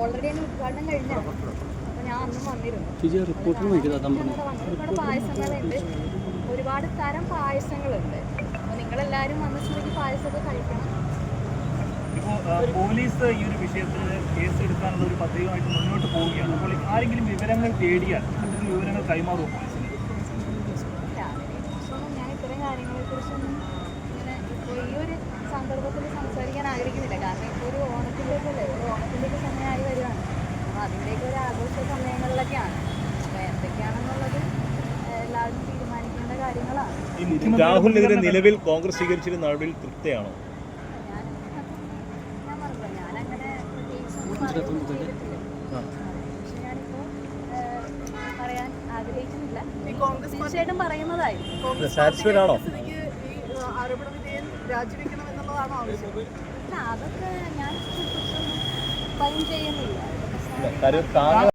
Already ഉദ്ഘാടനം കഴിഞ്ഞാണ് അപ്പൊ ഞാൻ അന്നും വന്നിരുന്നു. പായസങ്ങളുണ്ട്. ഒരുപാട് തരം പായസങ്ങളുണ്ട്. അപ്പൊ നിങ്ങളെല്ലാരും വന്ന സ്ഥിതിക്ക് പായസമൊക്കെ കഴിക്കണം. ഇപ്പോൾ പോലീസ് ഈ ഒരു വിഷയത്തിൽ കേസ് എടുക്കാനുള്ള ഒരു പദ്ധതിയുമായിട്ട് മുന്നോട്ട് പോവുകയാണ്. അപ്പോൾ ആരെങ്കിലും വിവരങ്ങൾ തേടിയാൽ അത്തരം വിവരങ്ങൾ കൈമാറുമോ പോലീസിന്? ഞാൻ ഇത്തരം കാര്യങ്ങളെക്കുറിച്ചൊന്നും ഇങ്ങനെ ഇപ്പോൾ ഈ ഒരു സന്ദർഭത്തിൽ സംസാരിക്കാൻ ആഗ്രഹിക്കുന്നില്ല കാരണം ഇപ്പോൾ ഒരു ഓണത്തിന്റെയൊക്കെ അല്ലേ ഒരു ഓണത്തിന്റെയൊക്കെ സമയമായി വരുവാണ് അപ്പോൾ ആഘോഷ സമയങ്ങളിലൊക്കെയാണ്. അപ്പോൾ എന്തൊക്കെയാണെന്നുള്ളത് എല്ലാവരും തീരുമാനിക്കേണ്ട കാര്യങ്ങളാണ്. രാഹുൽ എതിരെ രാഹുലിനെതിരെ നിലവിൽ കോൺഗ്രസ് സ്വീകരിച്ചിരുന്ന നടപടിയിൽ തൃപ്തിയാണോ? ഞാൻ പറഞ്ഞു ഞാനങ്ങനെ. പക്ഷെ ഞാനിപ്പോൾ പറയാൻ ആഗ്രഹിക്കുന്നില്ല. തീർച്ചയായിട്ടും പറയുന്നതായിരിക്കും. സാറ്റിസ്ഫൈഡ് ആണോ? രാജിവെക്കണം എന്നുള്ളതാണോ ആവശ്യം? അതൊക്കെ ഞാൻ ചെയ്യുന്നില്ല.